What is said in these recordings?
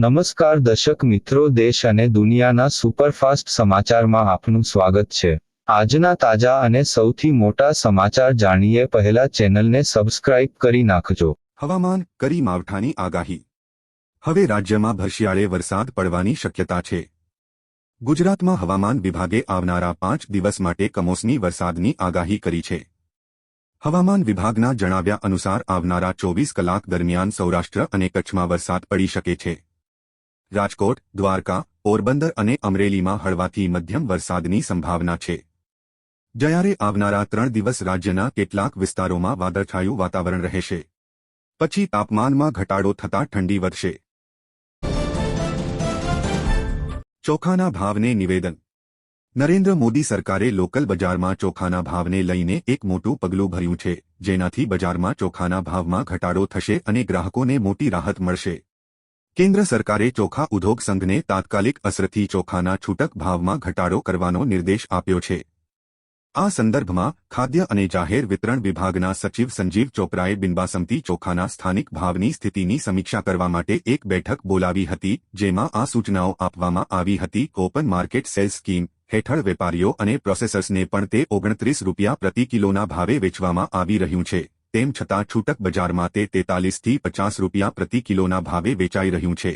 નમસ્કાર દર્શક મિત્રો, દેશ અને દુનિયાના સુપરફાસ્ટ સમાચારમાં આપનું સ્વાગત છે. આજના તાજા અને સૌથી મોટા સમાચાર જાણીએ પહેલા ચેનલને સબસ્ક્રાઇબ કરી નાખજો. હવામાન, કરી માવઠાની આગાહી. હવે રાજ્યમાં ભરશિયાળે વરસાદ પડવાની શક્યતા છે. ગુજરાતમાં હવામાન વિભાગે આવનારા પાંચ દિવસ માટે કમોસમી વરસાદની આગાહી કરી છે. હવામાન વિભાગના જણાવ્યા અનુસાર આવનારા ચોવીસ કલાક દરમિયાન સૌરાષ્ટ્ર અને કચ્છમાં વરસાદ પડી શકે છે. રાજકોટ, દ્વારકા, પોરબંદર અને અમરેલીમાં હળવાથી મધ્યમ વરસાદની સંભાવના છે. જ્યારે આવનારા ત્રણ દિવસ રાજ્યના કેટલાક વિસ્તારોમાં વાદળછાયું વાતાવરણ રહેશે. પછી તાપમાનમાં ઘટાડો થતાં ઠંડી વધશે. ચોખાના ભાવને નિવેદન. નરેન્દ્ર મોદી સરકારે લોકલ બજારમાં ચોખાના ભાવને લઈને એક મોટું પગલું ભર્યું છે, જેનાથી બજારમાં ચોખાના ભાવમાં ઘટાડો થશે અને ગ્રાહકોને મોટી રાહત મળશે. કેન્દ્ર સરકારે ચોખા ઉદ્યોગ સંઘને તાત્કાલિક અસરથી ચોખાના છૂટક ભાવમાં ઘટાડો કરવાનો નિર્દેશ આપ્યો છે. આ સંદર્ભમાં ખાદ્ય અને જાહેર વિતરણ વિભાગના સચિવ સંજીવ ચોપરાએ બિનબાસમતી ચોખાના સ્થાનિક ભાવની સ્થિતિની સમીક્ષા કરવા માટે એક બેઠક બોલાવી હતી, જેમાં આ સૂચનાઓ આપવામાં આવી હતી. ઓપન માર્કેટ સેલ્સ સ્કીમ હેઠળ વેપારીઓ અને પ્રોસેસર્સને પણ તે ઓગણત્રીસ રૂપિયા પ્રતિ કિલોના ભાવે વેચવામાં આવી રહ્યું છે. તેમ છતાં છૂટક બજારમાં તે તેતાલીસથી પચાસ રૂપિયા પ્રતિ કિલોના ભાવે વેચાઈ રહ્યું છે.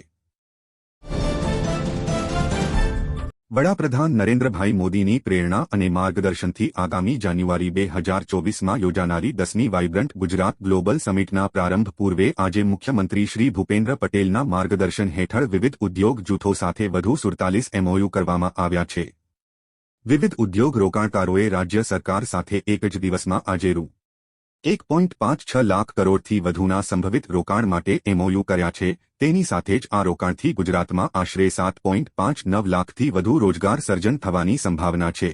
વડાપ્રધાન નરેન્દ્રભાઈ મોદીની પ્રેરણા અને માર્ગદર્શનથી આગામી જાન્યુઆરી બે હજાર ચોવીસમાં યોજાનારી દસમી વાઇબ્રન્ટ ગુજરાત ગ્લોબલ સમિટના પ્રારંભ પૂર્વે આજે મુખ્યમંત્રી શ્રી ભૂપેન્દ્ર પટેલના માર્ગદર્શન હેઠળ વિવિધ ઉદ્યોગ જૂથો સાથે વધુ સુડતાલીસ એમઓયુ કરવામાં આવ્યા છે. વિવિધ ઉદ્યોગ રોકાણકારોએ રાજ્ય સરકાર સાથે એક જ દિવસમાં આજે રૂ. એક પોઈન્ટ પાંચ છ લાખ કરોડથી વધુના સંભવિત રોકાણ માટે એમઓયુ કર્યા છે. તેની સાથે જ આ રોકાણથી ગુજરાતમાં આશરે સાત પોઈન્ટ પાંચ નવ લાખથી વધુ રોજગાર સર્જન થવાની સંભાવના છે.